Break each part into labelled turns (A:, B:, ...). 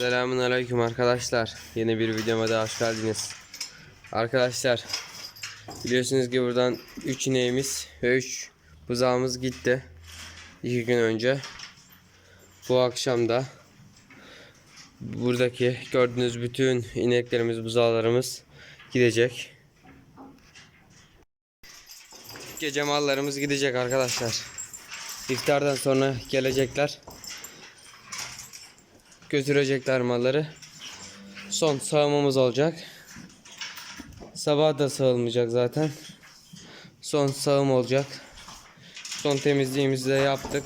A: Selamun aleyküm arkadaşlar. Yeni bir videoma da hoş geldiniz. Arkadaşlar biliyorsunuz ki buradan 3 ineğimiz ve 3 buzağımız gitti. 2 gün önce. Bu akşam da buradaki gördüğünüz bütün ineklerimiz, buzağlarımız gidecek. Gece mallarımız gidecek arkadaşlar. İftardan sonra gelecekler götürecekler malları. Son sağımımız olacak. Sabah da sağılmayacak zaten. Son sağım olacak. Son temizliğimizi de yaptık.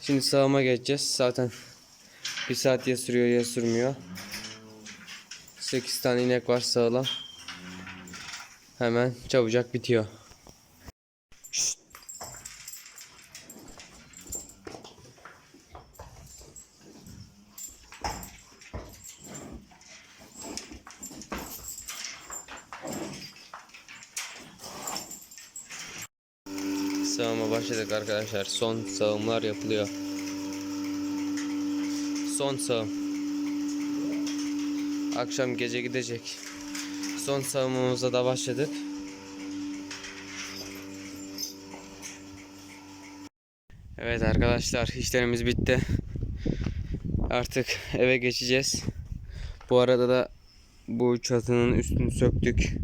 A: Şimdi sağıma geçeceğiz. Zaten bir saat ya sürüyor ya sürmüyor. 8 tane inek var sağlam. Hemen çabucak bitiyor. Sağıma başladık arkadaşlar. Son sağımlar yapılıyor. Son sağım. Akşam gece gidecek. Son sağımımıza da başladık. Evet arkadaşlar işlerimiz bitti. Artık eve geçeceğiz. Bu arada da bu çatının üstünü söktük.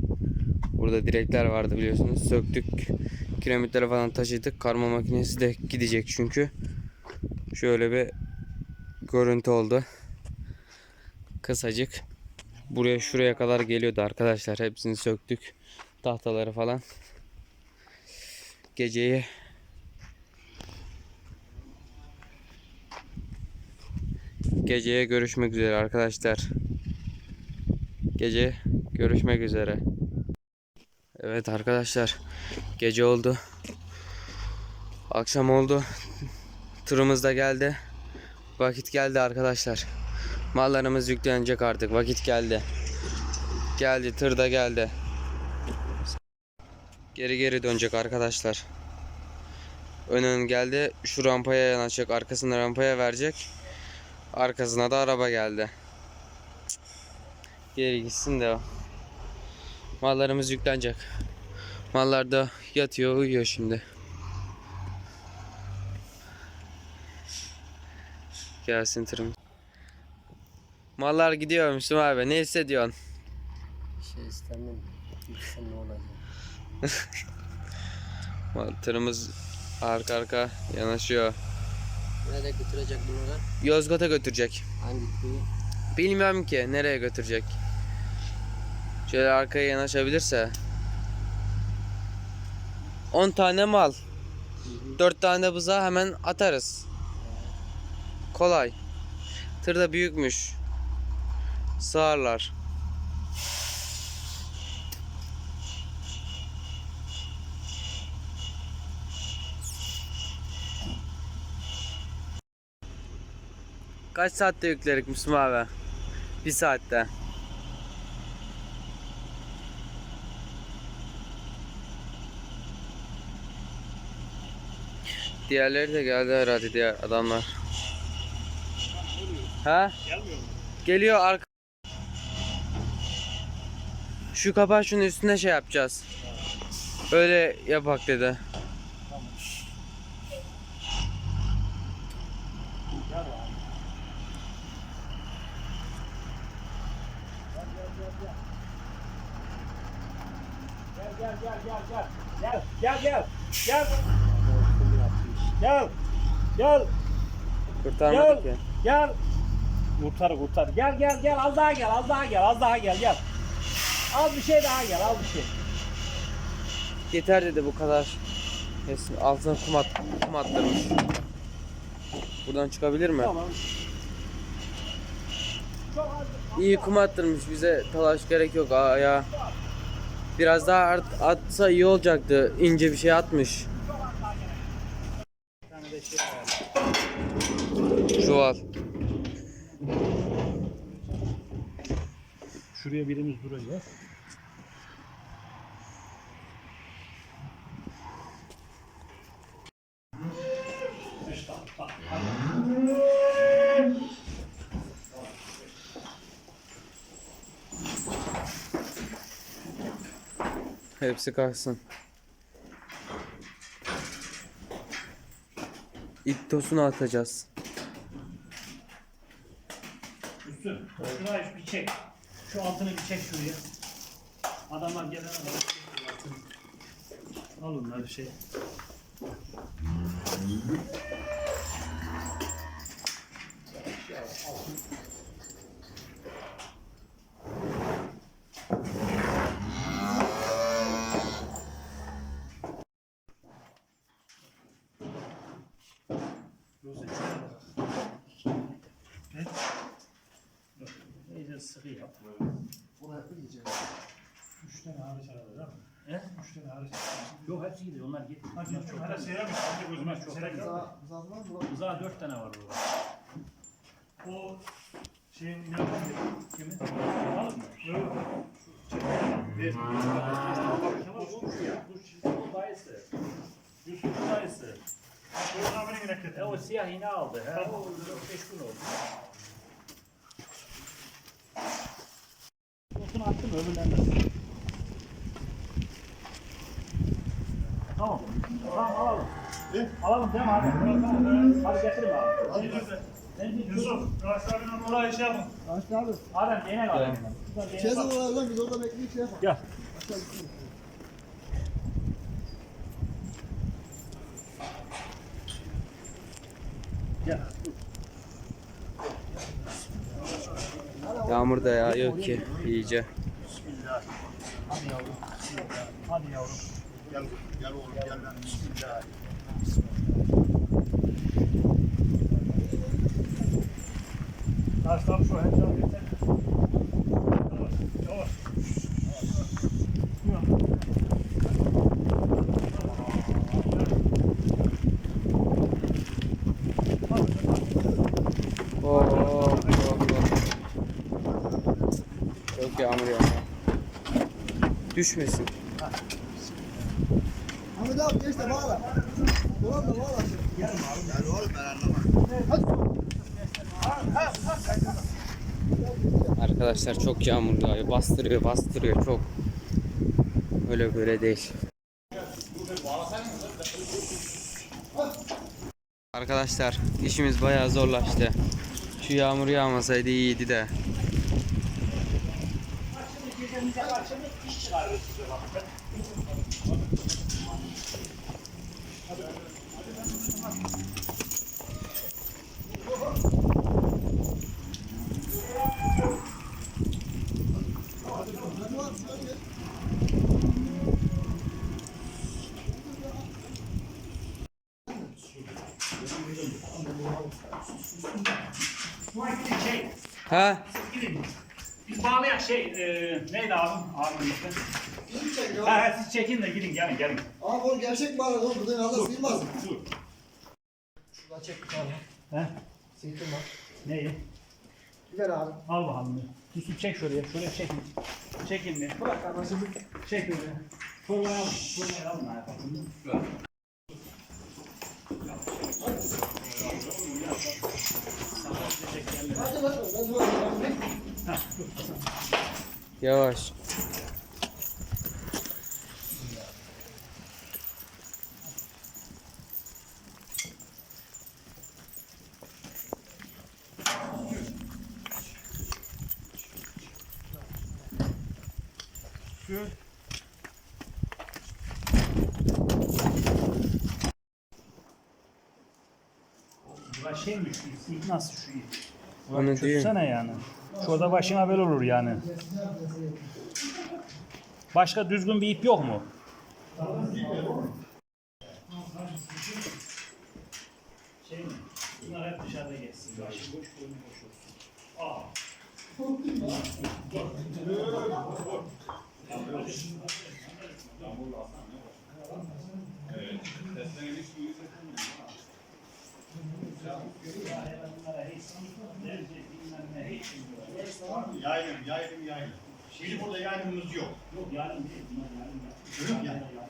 A: Burada direkler vardı biliyorsunuz. Söktük. Kiremitleri falan taşıdık. Karma makinesi de gidecek çünkü. Şöyle bir görüntü oldu. Kısacık. Buraya şuraya kadar geliyordu arkadaşlar. Hepsini söktük. Tahtaları falan. Geceyi Geceye görüşmek üzere arkadaşlar. Gece görüşmek üzere. Evet arkadaşlar. Gece oldu. Akşam oldu. Turumuz da geldi. Vakit geldi arkadaşlar. Mallarımız yüklenecek artık. Vakit geldi. Geldi. Tır da geldi. Geri geri dönecek arkadaşlar. Ön geldi. Şu rampaya yanaşacak. Arkasına rampaya verecek. Arkasına da araba geldi. Geri gitsin de o. Mallarımız yüklenecek. Mallar da yatıyor uyuyor şimdi. Gelsin tırım. Mallar gidiyor Müslüm abi. Ne hissediyorsun?
B: Bir şey istemem. Gitsen ne olacak?
A: Tırımız arka arka yanaşıyor.
B: Nereye götürecek bunları?
A: Yozgat'a götürecek.
B: Hangi köyü?
A: Bilmiyorum ki nereye götürecek. Şöyle arkaya yanaşabilirse. 10 tane mal. 4 tane buza hemen atarız. Kolay. Tır da büyükmüş. Sığarlar. Kaç saatte yüklerik Müslüm abi? Bir saatte. Diğerleri de geldi herhalde diğer adamlar. Ha? Geliyor arka. Şu kapağı şunun üstüne şey yapacağız. Öyle yapak dedi.
C: Gel gel gel gel. Gel gel gel. Gel. Gel. Gel.
A: Kurtarmadık ya.
C: Gel. Kurtar kurtar. Gel gel gel. Az daha gel. Az daha gel. Az daha gel. Gel. Az bir şey daha gel. Az bir şey.
A: Yeter dedi bu kadar. Kesin altına kum, at, kum attırmış. Buradan çıkabilir mi?
C: Tamam.
A: İyi kum attırmış bize talaş gerek yok Aa, ya. Biraz daha art, atsa iyi olacaktı. İnce bir şey atmış.
C: Bir tane de şey var.
A: Çuval.
C: Şuraya birimiz duracak.
A: Hepsi kalksın. İlk tosunu atacağız.
C: Üstün. Şurayı bir çek. Şu altını bir çek şuraya. Adamlar gelene kadar. Al onları şey. İyice sıkı yap.
D: Üç tane hariç arada değil mi?
C: He?
D: Üç tane hariç.
C: Yok hepsi gidiyor. Onlar git.
D: Ha
C: Onlar
D: çok
C: tane.
D: seyremiş. Sen de gözüme çok
C: Seyremiş.
D: seyremiş.
C: Uzağa dört tane var burada.
D: O şeyin yapalım?
C: Kimin? Alalım mı?
D: Yok.
C: Ya. Bu Yusuf'un dayısı. Yusuf'un dayısı.
D: Şuradan abinin yine
C: E o siyah iğne aldı. He. O 5 gün oldu. Otunu attım öbürlerine. Tamam. Tamam alalım. Alalım değil mi abi? Hadi getirin abi.
D: Yusuf. Raşit abinin oraya şey yapın.
E: Açtı abi.
C: Adem. Şuradan değnek
E: Şey lan biz orada bekleyip şey yapalım.
C: Gel.
A: Yağmur da yağıyor ki iyice.
C: Bismillah. Hadi yavrum. Hadi yavrum.
E: Gel, gel oğlum gel lan.
C: Bismillah.
D: Abi şu heyecanı getir. Yavaş. Yavaş.
A: Çok yağmur yağıyor. Düşmesin.
E: Abi geç de bağla. Tamam da bağla. Gel oğlum ben anlamam.
A: Arkadaşlar çok yağmur yağıyor. Bastırıyor, bastırıyor çok. Öyle böyle değil. Arkadaşlar işimiz bayağı zorlaştı. Şu yağmur yağmasaydı iyiydi de. Ha?
C: Siz gidin. Biz bağlayan şey. E, neydi abim? Abim işte. Ha, ha, siz çekin de gidin gelin gelin.
E: Abi oğlum gerçek bağla oğlum. Buradan Allah sıyılmaz.
C: Dur.
E: Şuradan çek bir tane.
C: He?
E: Sıyırtın bak.
C: Neyi?
E: Ver abi.
C: Al bakalım. bir. Yusuf çek şuraya. Şuraya çekin. Çekin bir.
E: Bırak kardeşim.
C: Çek öyle. Formayı al. Formayı alın ayakkabını.
E: Hadi lan. Ben
C: Bura şeymiş, ilk nasıl şu iyi?
A: Onu değil.
C: Çözsene yani. Şurada başına bel olur yani. Başka düzgün bir ip yok mu? Şey mi? Bunlar hep dışarıda geçsin. Başı boş, boynu boş olsun. Aa.
F: Yaylım, yaylım, yaylım. Şimdi burada yaylımımız yok.
C: Yok yarın değil. Bunlar değil.
F: Görüyor musun?
C: Yarın yok.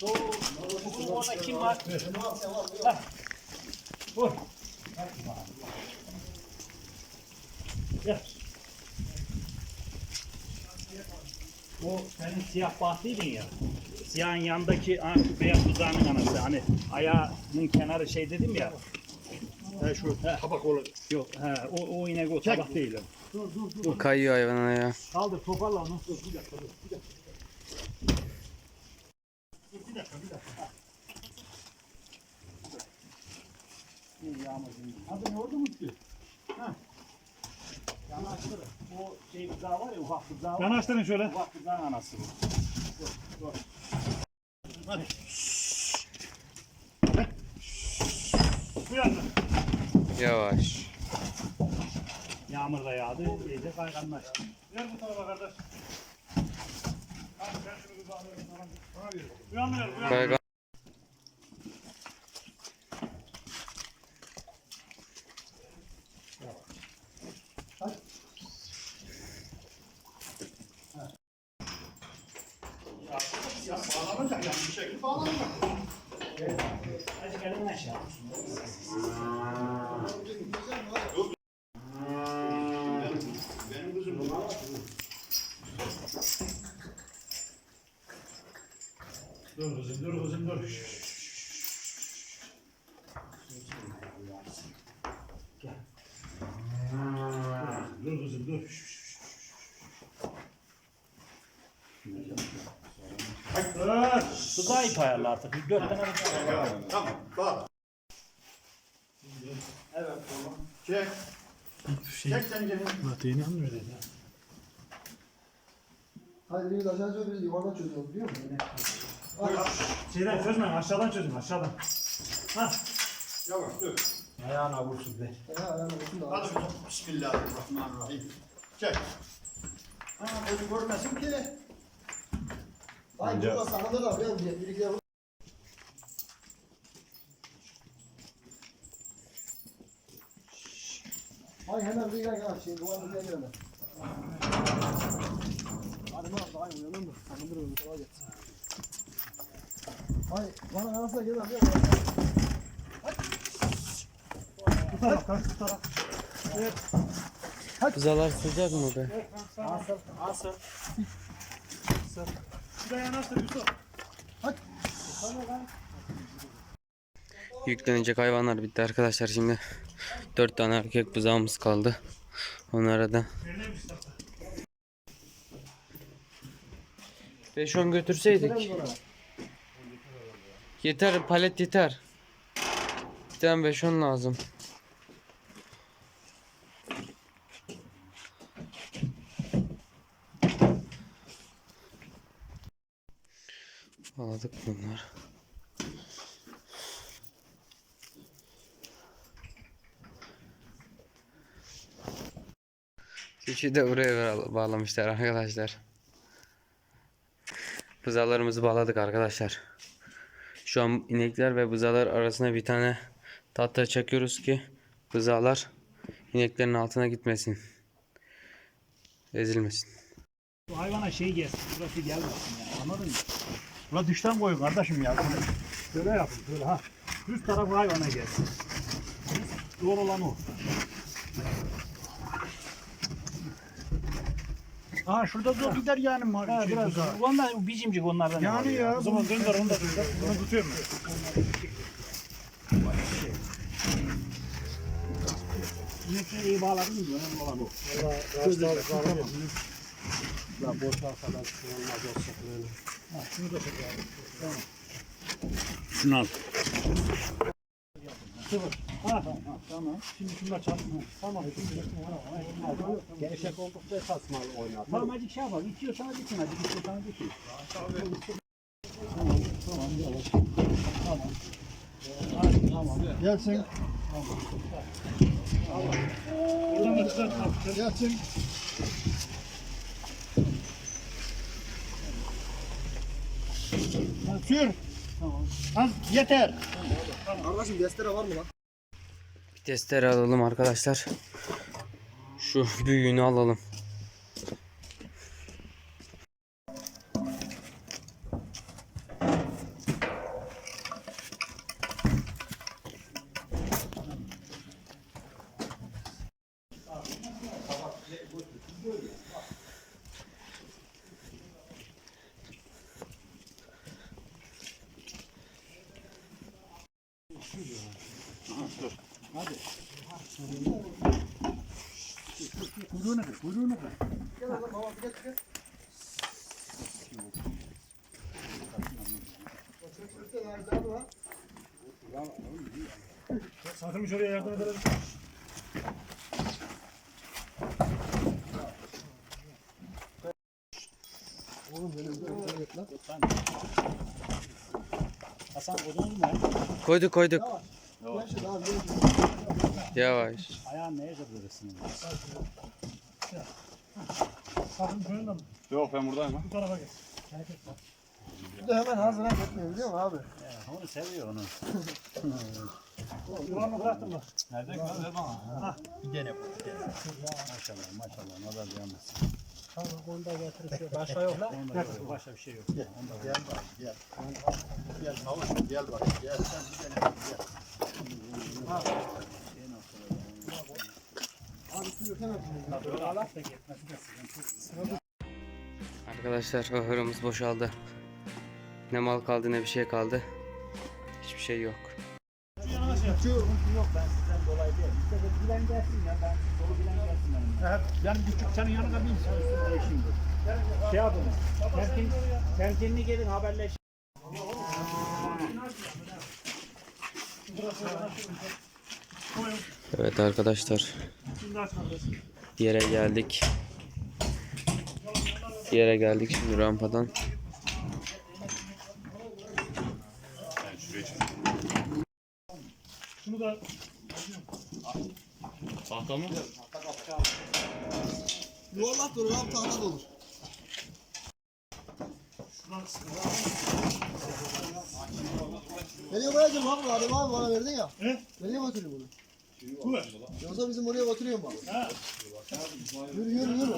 C: Doğru. Orada kim var? Hah. Vur. Gel. O senin siyah bahtiydin ya. Siyahın yanındaki ha, şu beyaz tuzağının anası. Hani ayağının kenarı şey dedim ya.
D: He şu tabak olur.
C: Yok he, o, o inek o tabak değil. o.
A: Kayıyor hayvan ya.
C: Kaldır toparla onu. Dur bir dakika dur. Hadi ne oldu mu ki? Ha. Yanaştır. O şey buzağı var ya ufak buzağı var.
D: Yanaştırın şöyle.
C: Ufak buzağın anası bu.
D: Bu yandan.
A: Yavaş.
C: Yağmur da yağdı. iyice kayganlaştı.
D: Ver bu tarafa kardeş. Hadi ben şunu bir bağlayayım. Bana ver. Bu yandan ver. Bu yandan.
A: Kaygan.
F: Bağlanacak yani bir şekilde bağlanacak.
C: Hadi gelin aşağı.
F: Benim kızım bu.
D: Dur kızım dur kızım dur. Dur kızım dur. Dur.
C: Buzağı ip ayarla artık. Bir Dört tane buzağı ayarla.
F: Tamam. Bağla. Evet tamam. Çek. Çek tencereyi.
E: Hayır biz aşağı çözüyoruz, biz yuvarlak çözüyoruz biliyor musun?
D: Şeyden çözme aşağıdan çözün aşağıdan.
F: Yavaş dur.
C: Ayağına vursun be.
E: Ya ayağına olsun da.
F: Hadi bakalım. Bismillahirrahmanirrahim. Çek. Ha böyle görmesin ki.
E: Ay burada sahada da biliyor musun? Bir iki hemen bir gel gel şimdi duvarı bir gel hemen. Hadi lan daha iyi uyanır mı? Sanırım öyle kolay gelsin. Ay bana arasına gel abi.
D: Bu taraf karşı bu taraf.
A: Buzalar sıcak mı be?
C: Asıl. Asıl.
D: Yusuf.
A: Yüklenecek hayvanlar bitti arkadaşlar şimdi. Dört tane erkek buzağımız kaldı. Onlara da
D: Yerine bir tarafta.
A: 5-10 götürseydik. Yeter palet yeter. Bir tane 5-10 lazım. Bağladık bunlar. Keçi de buraya bağ- bağlamışlar arkadaşlar. Buzalarımızı bağladık arkadaşlar. Şu an inekler ve buzalar arasına bir tane tahta çakıyoruz ki buzalar ineklerin altına gitmesin. Ezilmesin.
C: Bu hayvana şey gelsin. Burası gelmesin ya. Anladın mı?
D: Ulan düşten koyun kardeşim ya.
C: Şöyle yapın. Şöyle ha. Düz tarafı hayvana gelsin. Doğru olan o.
D: Aha şurada dur gider yani.
C: Ha,
D: Şey,
C: biraz
D: buzağı.
C: Onlar bizimcik onlardan.
D: Yani ya.
C: O zaman gönder onu da gönder.
D: Bunu tutuyorum ben.
C: İnekleri iyi bağladın mı? Önemli olan o.
D: Şunu al.
C: Ha, ha, tamam. Şimdi şunlar çal. Tamam. Gevşek oldukça esas mal oynar. Tamam hadi şey yapalım. İtiyorsan dikin hadi. İtiyorsan dikin. Tamam. Tamam. Yavaş. Tamam. Tamam.
E: Gelsin.
D: Oradan da güzel kalktı.
E: Gelsin.
D: Sür. Az yeter.
E: Kardeşim destere var mı lan?
A: Bir testere alalım arkadaşlar. Şu büyüğünü alalım.
C: Kuyruğunu kır, kuyruğunu kır.
E: Gel oğlum baba bir getir.
D: Satılmış oraya yardım edelim.
C: Hasan odunuz mu?
A: Koyduk koyduk.
E: Yavaş.
A: Yavaş.
C: Ayağın neye kırdırırsın?
D: Satılmış önünde mi?
F: Yok ben buradayım.
D: Bu tarafa gel.
E: Bir de hemen hazıra gitmiyor biliyor musun abi?
C: Onu seviyor onu.
D: Yuvarını bıraktım bak.
C: Nerede kal? Ver bana. Bir dene bu. dene. Maşallah maşallah. Nazar yanmasın.
B: Tamam onu da getirip başka yok lan.
C: Başka bir şey yok. Onda
F: Gel bak gel. Gel havuç gel bak gel. Sen bir tane gel.
C: Allah da gitmesi de sıkıntı.
A: Arkadaşlar ahırımız boşaldı. Ne mal kaldı ne bir şey kaldı. Hiçbir şey yok.
C: Yok ben sizden dolayı değil. İşte bilen gelsin ya ben dolu bilen gelsin. Evet. Ben küçük yanına bir insan üstünde işim Şey yapın. Temkin, temkinli gelin haberleş.
A: Evet arkadaşlar. Yere geldik. Yere geldik şimdi rampadan.
D: Şunu da
E: Yuvarlak durur abi tahta olur. Nereye koyacağım abi? Adem abi bana verdin ya.
D: He?
E: Nereye götürüyor bunu?
D: bu ver.
E: Yoksa bizim oraya götürüyor mu?
D: Ha.
E: Yürü yürü yürü.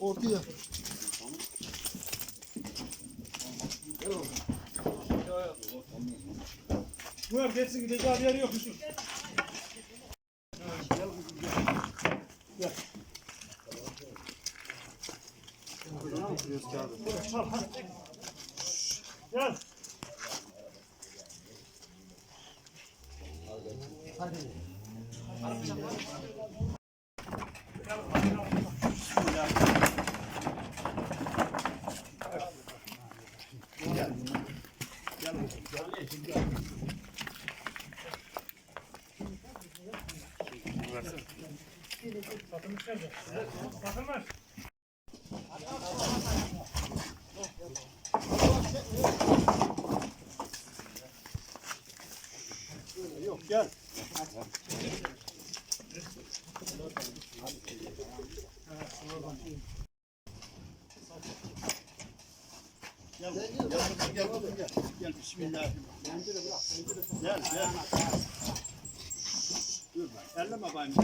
E: Ortaya.
D: Bu ver geçsin gideceği bir yer yok Yusuf. Gel. Satılmış nerede? Satılmış.
F: Gel gel gel gel. Bismillahirrahmanirrahim. Gel gel. Dur bak. Elleme bayım.